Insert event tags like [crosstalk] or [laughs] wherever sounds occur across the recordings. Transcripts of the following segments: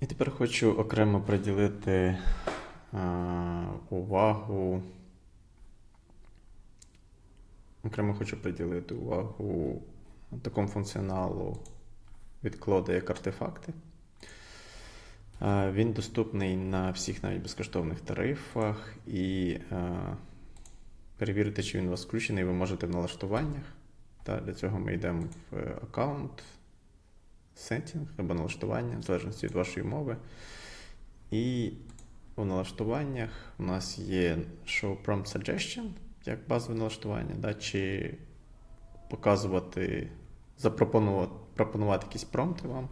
І тепер хочу окремо приділити е, увагу. Окремо хочу приділити увагу такому функціоналу від як артефакти. Е, Він доступний на всіх навіть безкоштовних тарифах, і е, перевірити, чи він у вас включений, ви можете в налаштуваннях. Та, для цього ми йдемо в аккаунт, сеттінг або налаштування, в залежності від вашої мови. І у налаштуваннях у нас є Show Prompt Suggestion, як базове налаштування, да, чи показувати, запропонувати пропонувати якісь промпти вам,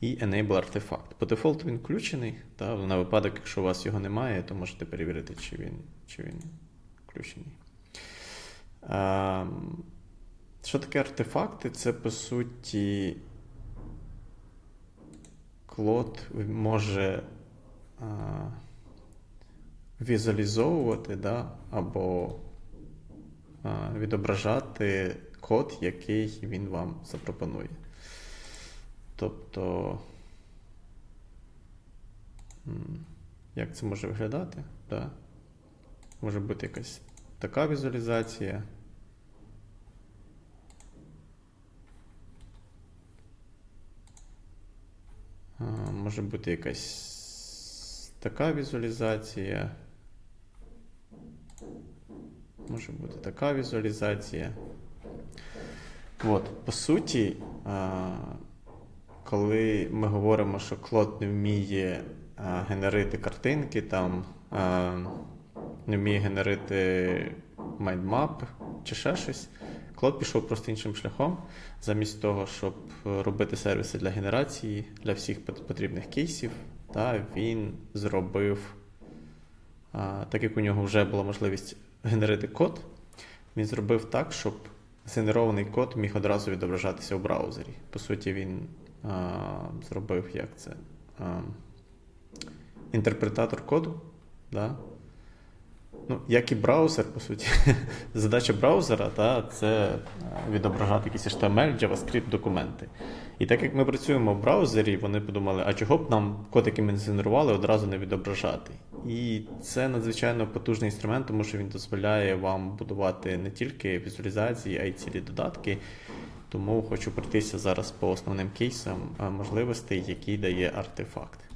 і Enable артефакт. По дефолту він включений. Та, на випадок, якщо у вас його немає, то можете перевірити, чи він, чи він включений. Ем, що таке артефакти? Це по суті. Клод може а, візуалізовувати да, або а, відображати код, який він вам запропонує. Тобто, як це може виглядати? Да. Може бути якась така візуалізація. Може бути якась така візуалізація. Може бути така візуалізація. От, по суті, коли ми говоримо, що Клод не вміє генерити картинки, там, не вміє генерити майндмап чи ще щось, Клод пішов просто іншим шляхом. Замість того, щоб робити сервіси для генерації для всіх потрібних кейсів, та, він зробив, так як у нього вже була можливість генерити код, він зробив так, щоб згенерований код міг одразу відображатися у браузері. По суті, він а, зробив як це? А, інтерпретатор коду. Да? Ну, як і браузер, по суті. [laughs] Задача браузера та, це е, відображати якісь HTML, JavaScript документи. І так як ми працюємо в браузері, вони подумали, а чого б нам код, який ми згенерували, одразу не відображати. І це надзвичайно потужний інструмент, тому що він дозволяє вам будувати не тільки візуалізації, а й цілі додатки. Тому хочу пройтися зараз по основним кейсам е, можливостей, які дає артефакт.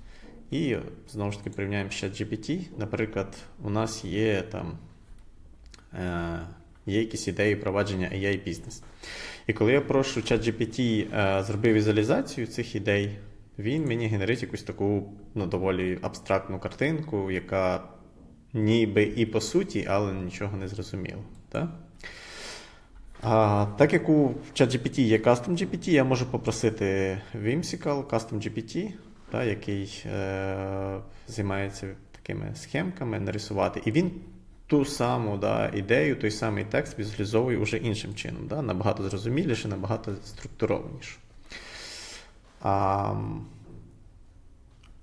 І знову ж таки порівняємо з ChatGPT. Наприклад, у нас є там є якісь ідеї провадження AI бізнес. І коли я прошу ChatGPT зроби візуалізацію цих ідей, він мені генерить якусь таку ну, доволі абстрактну картинку, яка ніби і по суті, але нічого не зрозуміло. Так? А, так як у ChatGPT є Custom GPT, я можу попросити Whimsical Custom GPT, та, який е, займається такими схемками, нарисувати. І він ту саму да, ідею, той самий текст візуалізовує уже іншим чином, да, набагато зрозуміліше, набагато структурованіше. А,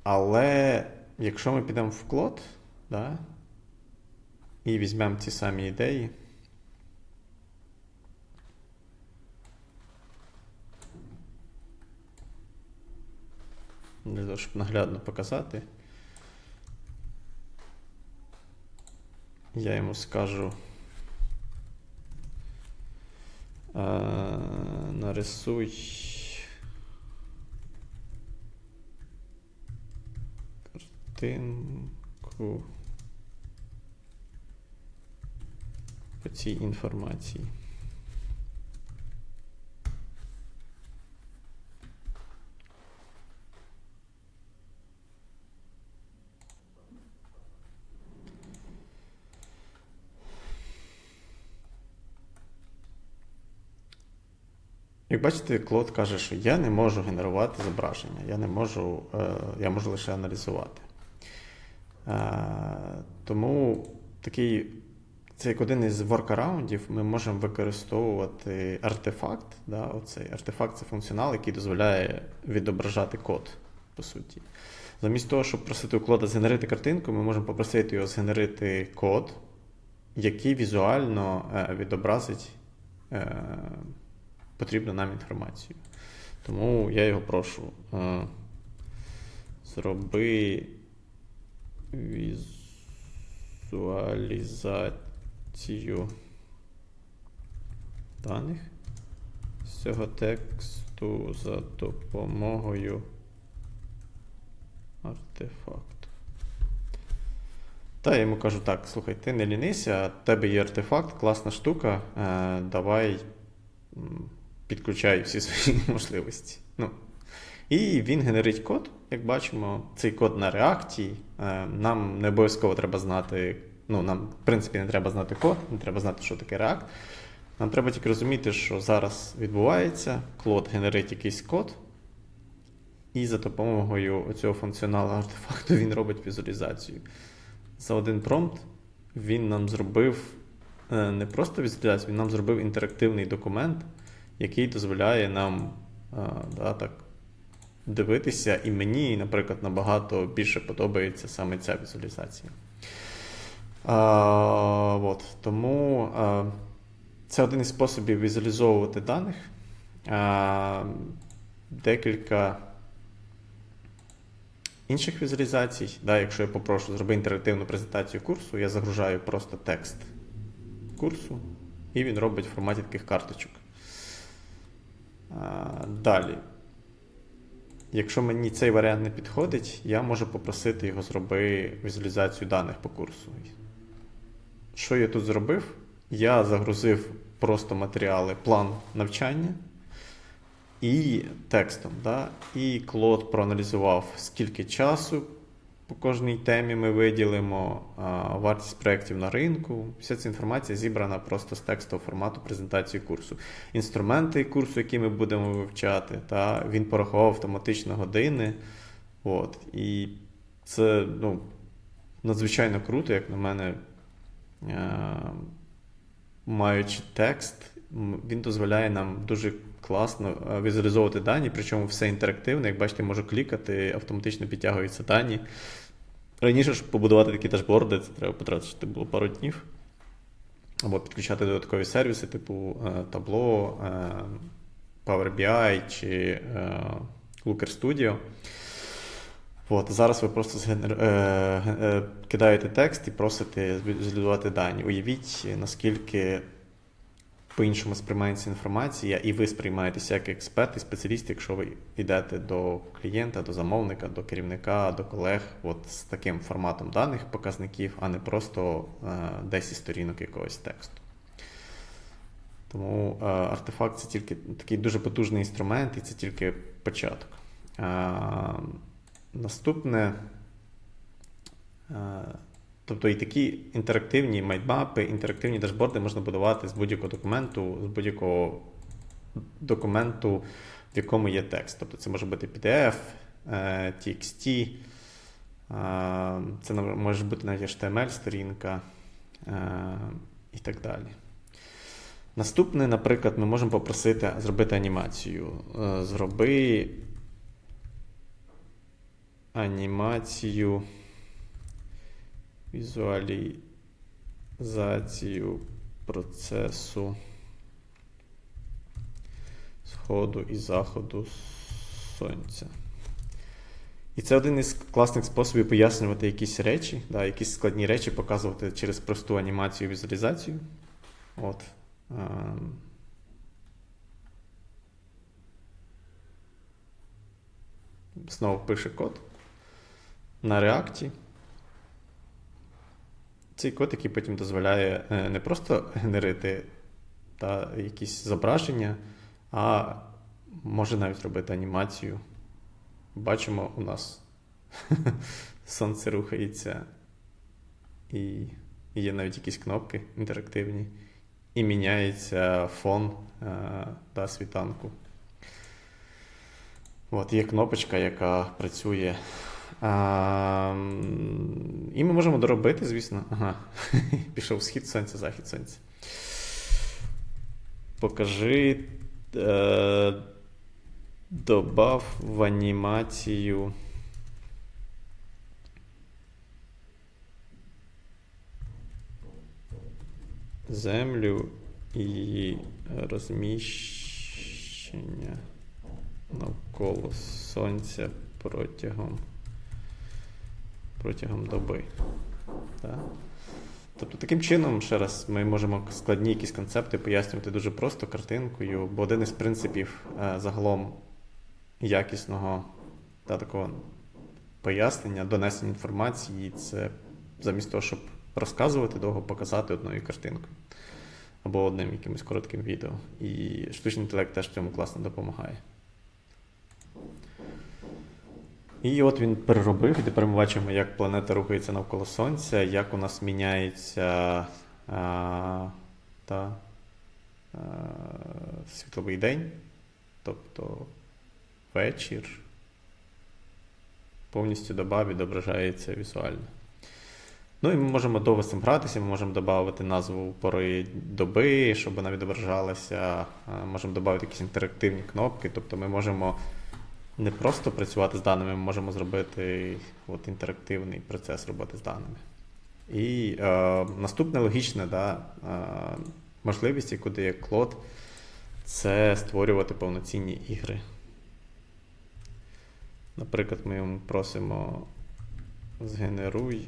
але якщо ми підемо в клод, да, і візьмемо ті самі ідеї. Для того, щоб наглядно показати. Я йому скажу. Е, нарисуй. Картинку по цій інформації. Як бачите, Клод каже, що я не можу генерувати зображення, я не можу, е, я можу лише аналізувати. Е, тому такий, це як один із воркараундів, ми можемо використовувати артефакт. Да, оцей. Артефакт це функціонал, який дозволяє відображати код, по суті. Замість того, щоб просити у Клода згенерити картинку, ми можемо попросити його згенерити код, який візуально е, відобразить. Потрібну нам інформацію. Тому я його прошу. е, зроби візуалізацію даних з цього тексту за допомогою артефакту. Та я йому кажу: так, слухай, ти не лінися, в тебе є артефакт, класна штука. Е, давай м, підключай всі свої [laughs] можливості. Ну. І він генерить код, як бачимо, цей код на реакті. Е, нам не обов'язково треба знати. Ну, нам, в принципі, не треба знати код, не треба знати, що таке React. Нам треба тільки розуміти, що зараз відбувається. Клод генерить якийсь код, і за допомогою цього функціоналу артефакту він робить візуалізацію. За один промпт він нам зробив е, не просто візуалізацію, він нам зробив інтерактивний документ, який дозволяє нам е, да, так, дивитися. І мені, наприклад, набагато більше подобається саме ця візуалізація. А, от, тому а, це один із способів візуалізовувати даних. А, декілька інших візуалізацій. Да, якщо я попрошу зробити інтерактивну презентацію курсу, я загружаю просто текст курсу, і він робить в форматі таких карточок. Далі. Якщо мені цей варіант не підходить, я можу попросити його зроби візуалізацію даних по курсу. Що я тут зробив? Я загрузив просто матеріали, план навчання і текстом. Да? І Клод проаналізував, скільки часу по кожній темі ми виділимо, вартість проєктів на ринку. Вся ця інформація зібрана просто з текстового формату презентації курсу. Інструменти курсу, які ми будемо вивчати, та він порахував автоматично години. От. І це ну, надзвичайно круто, як на мене. Маючи текст, він дозволяє нам дуже класно е, візуалізовувати дані, причому все інтерактивне. Як бачите, можу клікати, автоматично підтягуються дані. Раніше, щоб побудувати такі дашборди, це треба потратити було пару днів. Або підключати додаткові сервіси, типу е, Tableau, е, Power BI чи Looker Studio. От, зараз ви просто згенер... кидаєте текст і просите візуалізувати дані. Уявіть, наскільки по-іншому сприймається інформація, і ви сприймаєтеся як експерт і спеціаліст, якщо ви йдете до клієнта, до замовника, до керівника, до колег, от з таким форматом даних показників, а не просто е, 10 сторінок якогось тексту. Тому е, артефакт це тільки такий дуже потужний інструмент, і це тільки початок. Е, Наступне, е, тобто і такі інтерактивні майдмапи, інтерактивні дашборди можна будувати з будь-якого документу, з будь-якого документу, в якому є текст. Тобто це може бути PDF, е, TXT, е, це може бути навіть HTML-сторінка і так далі. Наступне, наприклад, ми можемо попросити зробити анімацію. Е, Зроби анімацію, візуалізацію процесу сходу і заходу сонця. І це один із класних способів пояснювати якісь речі, да, якісь складні речі показувати через просту анімацію і візуалізацію. От. ем. Знову пише код на реакті. Цей код, який потім дозволяє е, не просто генерити та, якісь зображення, а може навіть робити анімацію. Бачимо, у нас [laughs] сонце рухається, і є навіть якісь кнопки інтерактивні, і міняється фон е, та світанку. От є кнопочка, яка працює. А, і ми можемо доробити, звісно. Ага. [laughs] Пішов схід сонця, захід сонця. Покажи. Е, добав в анімацію. Землю і розміщення навколо сонця протягом протягом доби. Так? Тобто таким чином, ще раз, ми можемо складні якісь концепти пояснювати дуже просто картинкою, бо один із принципів е, загалом якісного та такого пояснення, донесення інформації це замість того, щоб розказувати довго, показати одною картинкою або одним якимось коротким відео. І штучний інтелект теж в цьому класно допомагає. І от він переробив, і тепер ми бачимо, як планета рухається навколо Сонця, як у нас міняється а, та, а, світловий день, тобто вечір, повністю доба відображається візуально. Ну і ми можемо довго з цим гратися, ми можемо додати назву пори доби, щоб вона відображалася. Можемо додати якісь інтерактивні кнопки, тобто ми можемо не просто працювати з даними, ми можемо зробити от, інтерактивний процес роботи з даними. І е, наступне логічне, да, е, можливість, яку дає Клод, це створювати повноцінні ігри. Наприклад, ми йому просимо згенеруй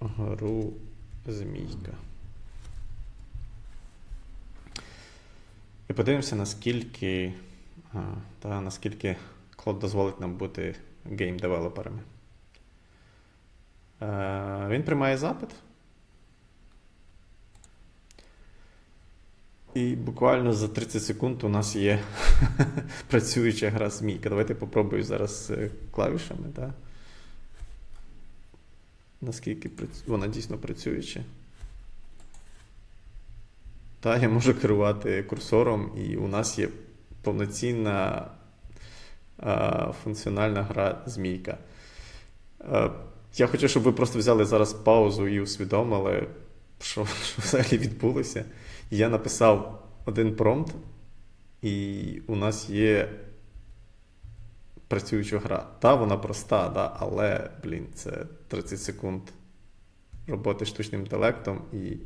гру змійка. І подивимося, наскільки, та, наскільки Клод дозволить нам бути гейм-девелоперами. Е, Він приймає запит. І буквально за 30 секунд у нас є [laughs] працююча гра змійка. Давайте попробую зараз е, клавішами. Да? Наскільки вона дійсно працююча. Та, я можу керувати курсором, і у нас є повноцінна а, функціональна гра змійка. Е, я хочу, щоб ви просто взяли зараз паузу і усвідомили, що, що взагалі відбулося. Я написав один промпт, і у нас є працююча гра. Та, вона проста, да, але, блін, це 30 секунд роботи штучним інтелектом і,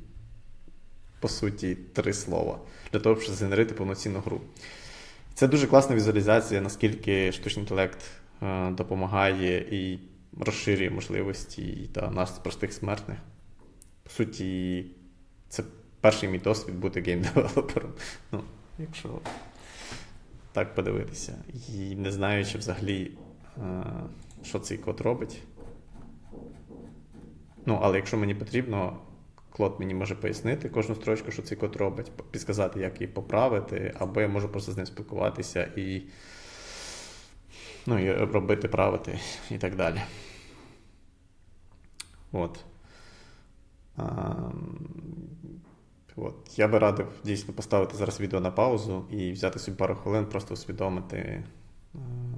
по суті, три слова для того, щоб згенерити повноцінну гру. Це дуже класна візуалізація, наскільки штучний інтелект е, допомагає і розширює можливості та нас, простих смертних. По суті, це перший мій досвід бути гейм-девелопером. [laughs] Ну, якщо так подивитися. І не знаючи взагалі, е, що цей код робить. Ну, але якщо мені потрібно, Клод мені може пояснити кожну строчку, що цей код робить, підказати, як її поправити, або я можу просто з ним спілкуватися і, ну, і робити, правити і так далі. От. А, от. Я би радив дійсно поставити зараз відео на паузу і взяти собі пару хвилин, просто усвідомити е,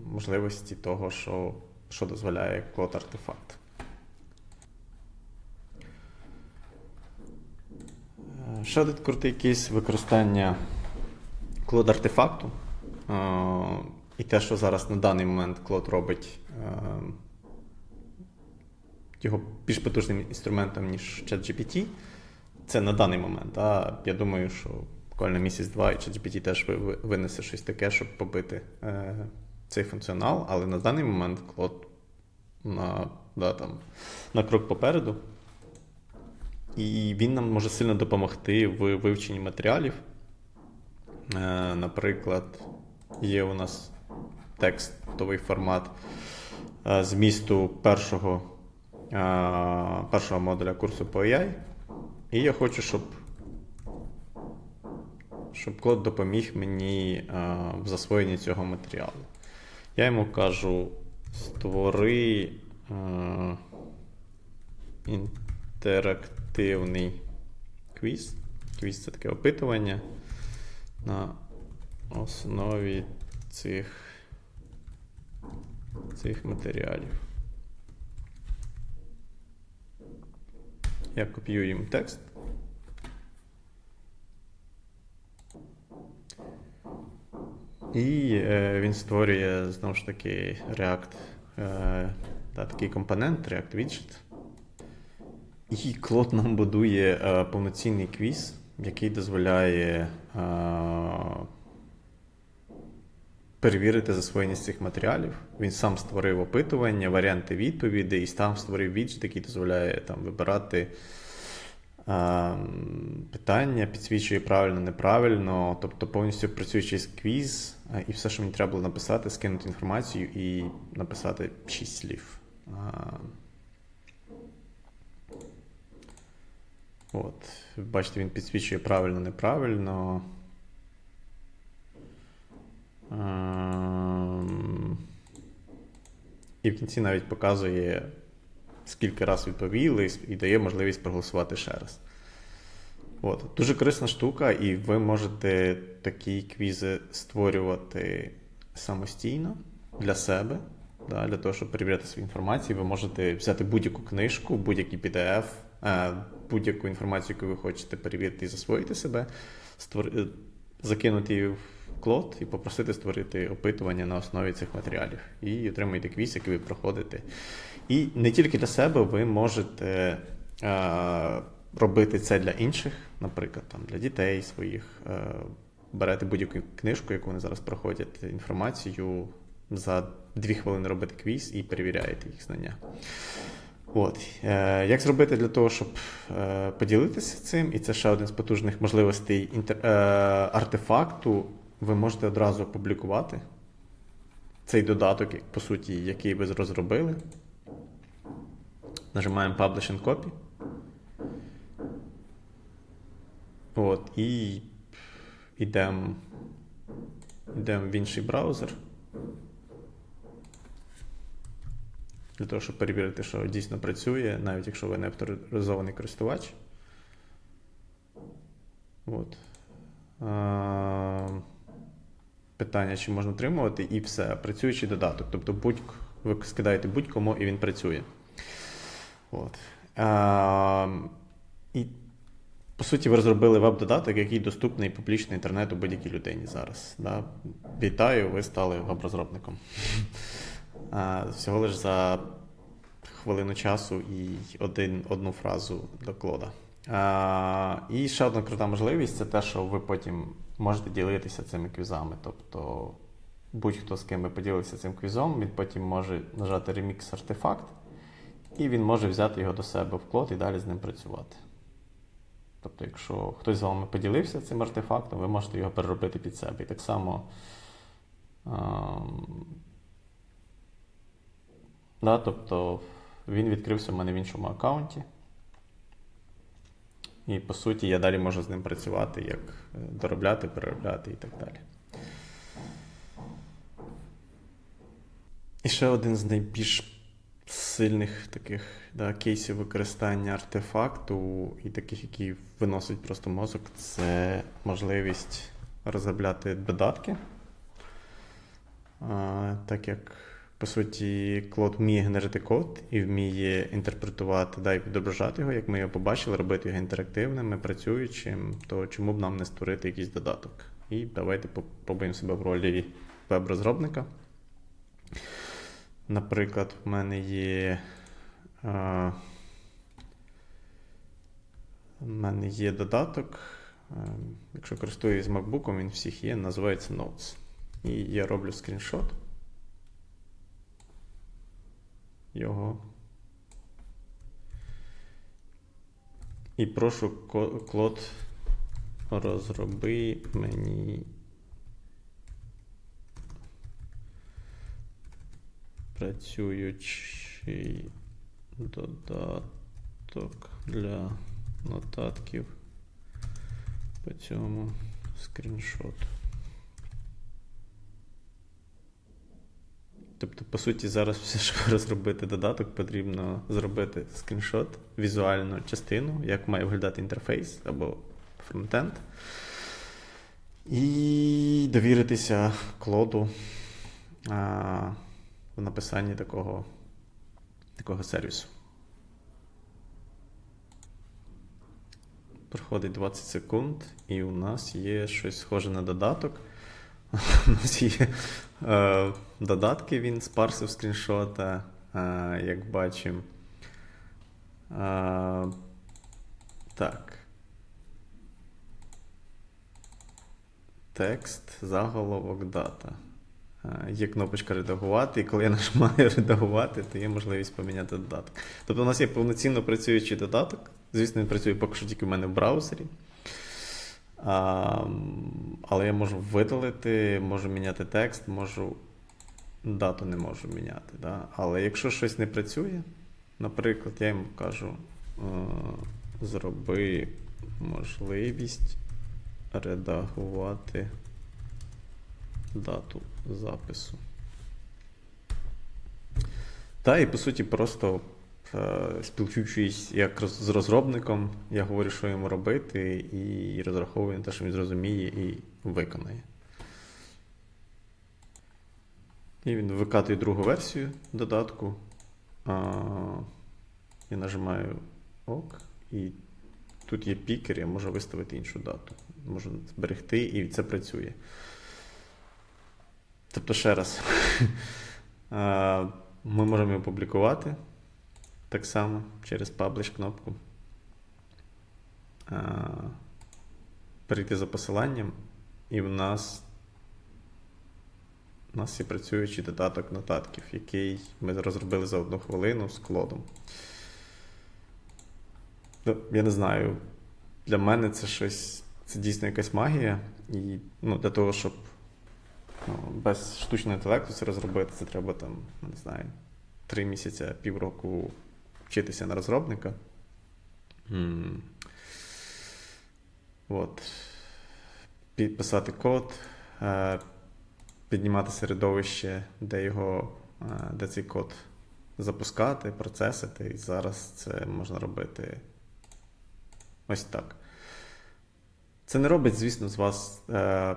можливості того, що, що дозволяє код артефакт. Ще один крутий кейс використання клод артефакту. І те, що зараз на даний момент клод робить е, його більш потужним інструментом, ніж ChatGPT. Це на даний момент. А я думаю, що буквально місяць-два і ChatGPT теж ви- ви- винесе щось таке, щоб побити е, цей функціонал, але на даний момент клод на, да, на крок попереду. І він нам може сильно допомогти в вивченні матеріалів. Е, наприклад, є у нас текстовий формат е, змісту першого, е, першого модуля курсу по AI. І я хочу, щоб, щоб код допоміг мені в засвоєнні цього матеріалу. Я йому кажу: створи е, інтерактивний квіз. Квіз це таке опитування на основі цих, цих матеріалів. Я копіюю їм текст. І е, він створює знову ж таки React, е, та, такий компонент, React Widget. І Клод нам будує е, повноцінний квіз, який дозволяє е, перевірити засвоєність цих матеріалів. Він сам створив опитування, варіанти відповідей і сам створив віджит, який дозволяє там вибирати а, питання, підсвічує правильно, неправильно, тобто повністю працюючий квіз, а, і все, що мені треба було написати, скинути інформацію і написати 6 слів. От, бачите, він підсвічує правильно, неправильно. Ем, І в кінці навіть показує, скільки раз відповіли, і дає можливість проголосувати ще раз. От. Дуже корисна штука, і ви можете такі квізи створювати самостійно для себе, да, для того, щоб перевіряти свою інформацію. Ви можете взяти будь-яку книжку, будь-який PDF, будь-яку інформацію, яку ви хочете перевірити і засвоїти себе, створ... е, закинути її в клод і попросити створити опитування на основі цих матеріалів. І отримуєте квіз, який ви проходите. І не тільки для себе, ви можете е, робити це для інших, наприклад, там, для дітей своїх. Е, берете будь-яку книжку, яку вони зараз проходять, інформацію, за дві хвилини робите квіз і перевіряєте їх знання. От. Е, Як зробити для того, щоб е, поділитися цим? І це ще один з потужних можливостей е, артефакту. Ви можете одразу опублікувати цей додаток, по суті, який ви розробили. Нажимаємо Publish and Copy. От, і йдемо йдемо в інший браузер. Для того, щоб перевірити, що дійсно працює, навіть якщо ви не авторизований користувач. От. А, питання, чи можна отримувати, і все. Працюючий додаток. Тобто будь ви скидаєте будь-кому і він працює. От. А, і по суті, ви розробили веб-додаток, який доступний публічно інтернету будь-якій людині зараз. Да? Вітаю, ви стали веб-розробником. Всього лиш за хвилину часу і один, одну фразу до клода. І ще одна крута можливість це те, що ви потім можете ділитися цими квізами. Тобто будь-хто з ким ви поділився цим квізом, він потім може нажати ремікс артефакт, і він може взяти його до себе в клод і далі з ним працювати. Тобто, якщо хтось з вами поділився цим артефактом, ви можете його переробити під себе. І так само. Да, тобто він відкрився в мене в іншому аккаунті. І по суті я далі можу з ним працювати, як е, доробляти, переробляти і так далі. І ще один з найбільш сильних таких да, кейсів використання артефакту і таких, які виносять просто мозок, це можливість розробляти додатки. А, так як, по суті, Клод вміє генерити код і вміє інтерпретувати да, і відображати його, як ми його побачили, робити його інтерактивним, працюючим, то чому б нам не створити якийсь додаток? І давайте попробуємо себе в ролі веб-розробника. Наприклад, в мене є. А, в мене є додаток. а, Якщо користуюсь MacBook, він всіх є, називається Notes. І я роблю скріншот. Його. І прошу Клод розроби мені працюючий додаток для нотатків по цьому скріншоту. Тобто, по суті, зараз все, [laughs] щоб розробити додаток, потрібно зробити скріншот, візуальну частину, як має виглядати інтерфейс або фронтенд. І довіритися клоду а, в написанні такого, такого сервісу. Проходить 20 секунд, і у нас є щось схоже на додаток. [laughs] У нас є е, додатки, він спарсив скріншота, е, як бачимо. Е, так. Текст, заголовок, дата. є кнопочка редагувати, і коли я нажимаю [laughs] редагувати, то є можливість поміняти додаток. Тобто у нас є повноцінно працюючий додаток. Звісно, він працює поки що тільки в мене в браузері. А, але я можу видалити, можу міняти текст, можу дату не можу міняти. Да? Але якщо щось не працює, наприклад, я йому кажу, е, зроби можливість редагувати дату запису. Та, і по суті, просто спілкуючись як з розробником, я говорю, що йому робити, і розраховую на те, що він зрозуміє і виконає. І він викатує другу версію додатку. Я нажимаю ОК, і тут є пікер, я можу виставити іншу дату. Можу зберегти, і це працює. Тобто, ще раз, [laughs] ми можемо його публікувати так само через пабліш кнопку. Перейти за посиланням, і в нас у нас є працюючий додаток нотатків, який ми розробили за одну хвилину з клодом. Ну, я не знаю, для мене це щось, це дійсно якась магія. І ну, для того, щоб ну, без штучного інтелекту це розробити, це треба там, не знаю, три місяці, півроку вчитися на розробника. От. Підписати код, е, піднімати середовище, де його, е, де цей код запускати, процесити. І зараз це можна робити ось так. Це не робить, звісно, з вас е,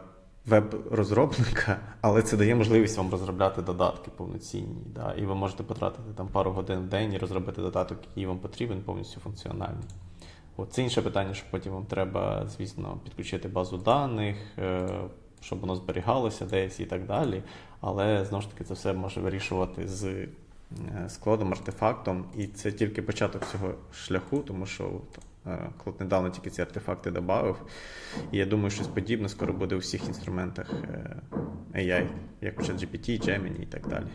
веб-розробника, але це дає можливість вам розробляти додатки повноцінні. Да? І ви можете потратити там пару годин в день і розробити додаток, який вам потрібен, повністю функціональний. От, це інше питання, що потім вам треба, звісно, підключити базу даних, е, щоб воно зберігалося десь і так далі. Але знову ж таки це все може вирішувати з е, складом, артефактом, і це тільки початок цього шляху, тому що Клод недавно тільки ці артефакти додав. І я думаю, щось подібне скоро буде у всіх інструментах е, AI, як у ChatGPT, Gemini і так далі.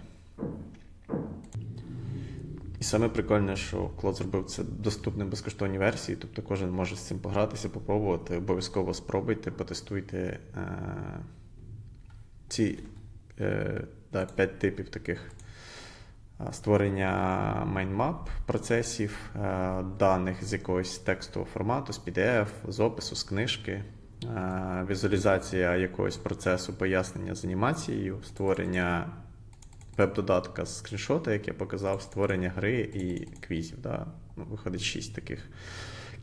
І саме прикольне, що Клод зробив це доступним безкоштовній версії, тобто кожен може з цим погратися, попробувати. Обов'язково спробуйте, потестуйте е, ці е, да, 5 типів таких е, створення майнмап процесів, е, даних з якогось текстового формату, з PDF, з опису, з книжки, е, візуалізація якогось процесу пояснення з анімацією, створення веб-додатка з скріншота, як я показав, створення гри і квізів. Да? Ну, виходить шість таких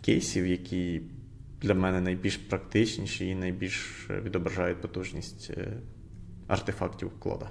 кейсів, які для мене найбільш практичніші і найбільш відображають потужність е, артефактів клода.